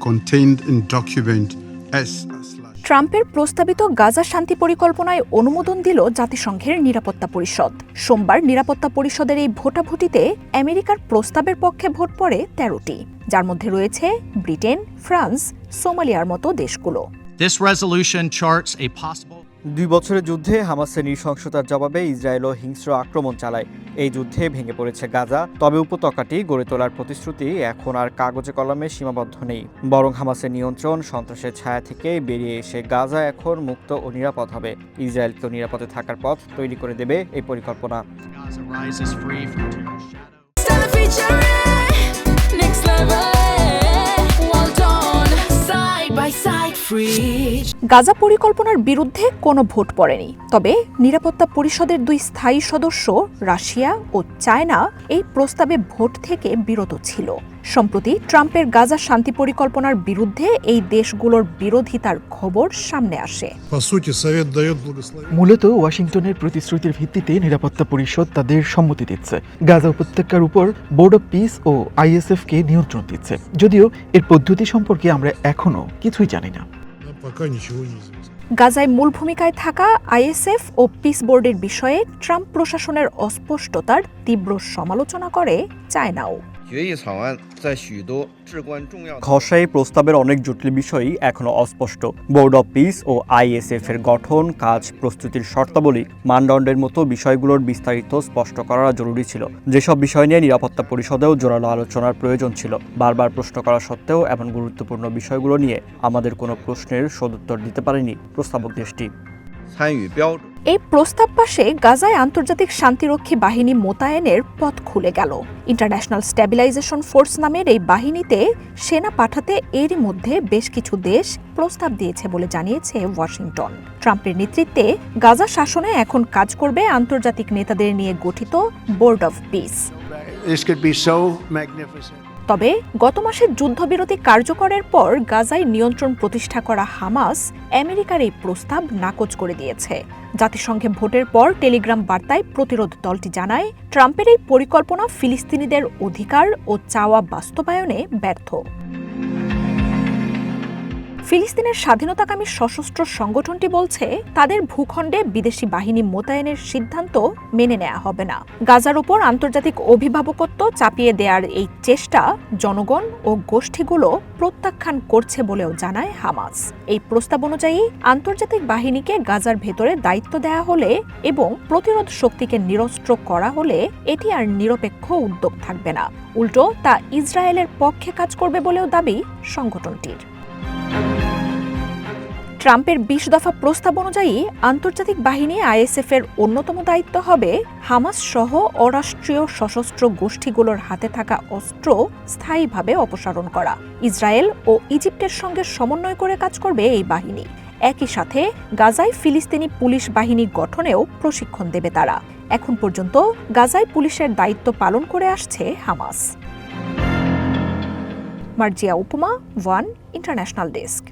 contained in document S. ট্রাম্পের প্রস্তাবিত গাজা শান্তি পরিকল্পনায় অনুমোদন দিল জাতিসংঘের নিরাপত্তা পরিষদ সোমবার নিরাপত্তা পরিষদের এই ভোটাভুটিতে আমেরিকার প্রস্তাবের পক্ষে ভোট পড়ে তেরোটি যার মধ্যে রয়েছে ব্রিটেন ফ্রান্স সোমালিয়ার মতো দেশগুলো This resolution charts a possible দুই বছরের যুদ্ধে হামাসের নৃশংসতার জবাবে ইসরায়েলও হিংস্র আক্রমণ চালায়। এই যুদ্ধে ভেঙে পড়েছে গাজা তবে উপত্যকাটি গড়ে তোলার প্রতিশ্রুতি এখন আর কাগজে কলমে সীমাবদ্ধ নেই। বরং হামাসের নিয়ন্ত্রণ সন্ত্রাসের ছায়া থেকে বেরিয়ে এসে গাজা এখন মুক্ত ও নিরাপদ হবে। ইসরায়েলকেও নিরাপদে থাকার পথ তৈরি করে দেবে এই পরিকল্পনা। গাজা পরিকল্পনার বিরুদ্ধে কোনো ভোট পড়েনি। তবে নিরাপত্তা পরিষদের দুই স্থায়ী সদস্য রাশিয়া ও চায়না এই প্রস্তাবে ভোট থেকে বিরত ছিল। সম্প্রতি ট্রাম্পের গাজা শান্তি পরিকল্পনার বিরুদ্ধে এই দেশগুলোর বিরোধিতার খবর সামনে আসে। মূলত ওয়াশিংটনের প্রতিশ্রুতির ভিত্তিতে নিরাপত্তা পরিষদ তাদের সম্মতি দিচ্ছে। গাজা উপত্যকার উপর বোর্ড অব পিস ও আইএসএফ কে নিয়ন্ত্রণ দিচ্ছে। যদিও এর পদ্ধতি সম্পর্কে আমরা এখনও কিছুই জানি না। пока ничего не известно. গাজায় মূল ভূমিকায় থাকা আইএসএফ ও পিস বোর্ডের বিষয়ে ট্রাম্প প্রশাসনের অস্পষ্টতার তীব্র সমালোচনা করে চায়নাও খসাই প্রস্তাবের অনেক জটিল বিষয়ই এখনও অস্পষ্ট। বোর্ড অব পিস ও আইএসএফ এর গঠন, কাজ, প্রস্তুতির শর্তাবলী, মানদণ্ডের মতো বিষয়গুলোর বিস্তারিত স্পষ্ট করা জরুরি ছিল। যেসব বিষয় নিয়ে নিরাপত্তা পরিষদেও জোরালো আলোচনার প্রয়োজন ছিল। বারবার প্রশ্ন করা সত্ত্বেও এমন গুরুত্বপূর্ণ বিষয়গুলো নিয়ে আমাদের কোনো প্রশ্নের সদুত্তর দিতে পারেনি প্রস্তাবক দেশটি। এই প্রস্তাব পাশে গাজায় আন্তর্জাতিক শান্তিরক্ষী বাহিনী মোতায়েনের পথ খুলে গেল। ইন্টারন্যাশনাল স্ট্যাবিলাইজেশন ফোর্স নামের এই বাহিনীতে সেনা পাঠাতে এরই মধ্যে বেশ কিছু দেশ প্রস্তাব দিয়েছে বলে জানিয়েছে ওয়াশিংটন। ট্রাম্পের নেতৃত্বে গাজা শাসনে এখন কাজ করবে আন্তর্জাতিক নেতাদের নিয়ে গঠিত বোর্ড অফ পিস তবে গত মাসে যুদ্ধবিরতি কার্যকরের পর গাজায় নিয়ন্ত্রণ প্রতিষ্ঠা করা হামাস আমেরিকার এই প্রস্তাব নাকচ করে দিয়েছে। জাতিসংঘে ভোটের পর টেলিগ্রাম বার্তায় প্রতিরোধ দলটি জানায়, ট্রাম্পের এই পরিকল্পনা ফিলিস্তিনিদের অধিকার ও চাওয়া বাস্তবায়নে ব্যর্থ। ফিলিস্তিনের স্বাধীনতাকামী সশস্ত্র সংগঠনটি বলছে, তাদের ভূখণ্ডে বিদেশি বাহিনী মোতায়েনের সিদ্ধান্ত মেনে নেওয়া হবে না। গাজার উপর আন্তর্জাতিক অভিভাবকত্ব চাপিয়ে দেওয়ার এই চেষ্টা জনগণ ও গোষ্ঠীগুলো প্রত্যাখ্যান করছে বলেও জানায় হামাস। এই প্রস্তাব অনুযায়ী, আন্তর্জাতিক বাহিনীকে গাজার ভেতরে দায়িত্ব দেওয়া হলে এবং প্রতিরোধ শক্তিকে নিরস্ত্র করা হলে এটি আর নিরপেক্ষ উদ্যোগ থাকবে না। উল্টো, তা ইসরায়েলের পক্ষে কাজ করবে বলেও দাবি সংগঠনটির। ট্রাম্পের বিশ দফা প্রস্তাব অনুযায়ী আন্তর্জাতিক বাহিনী আইএসএফ এর অন্যতম দায়িত্ব হবে হামাস সহ অরাষ্ট্রীয় সশস্ত্র গোষ্ঠীগুলোর হাতে থাকা অস্ত্র স্থায়ীভাবে অপসারণ করা। ইসরায়েল ও ইজিপ্টের সঙ্গে সমন্বয় করে কাজ করবে এই বাহিনী। একই সাথে গাজায় ফিলিস্তিনি পুলিশ বাহিনী গঠনেও প্রশিক্ষণ দেবে তারা। এখন পর্যন্ত গাজায় পুলিশের দায়িত্ব পালন করে আসছে হামাস। মার্জিয়া উপমা, ওয়ান ইন্টারন্যাশনাল ডেস্ক।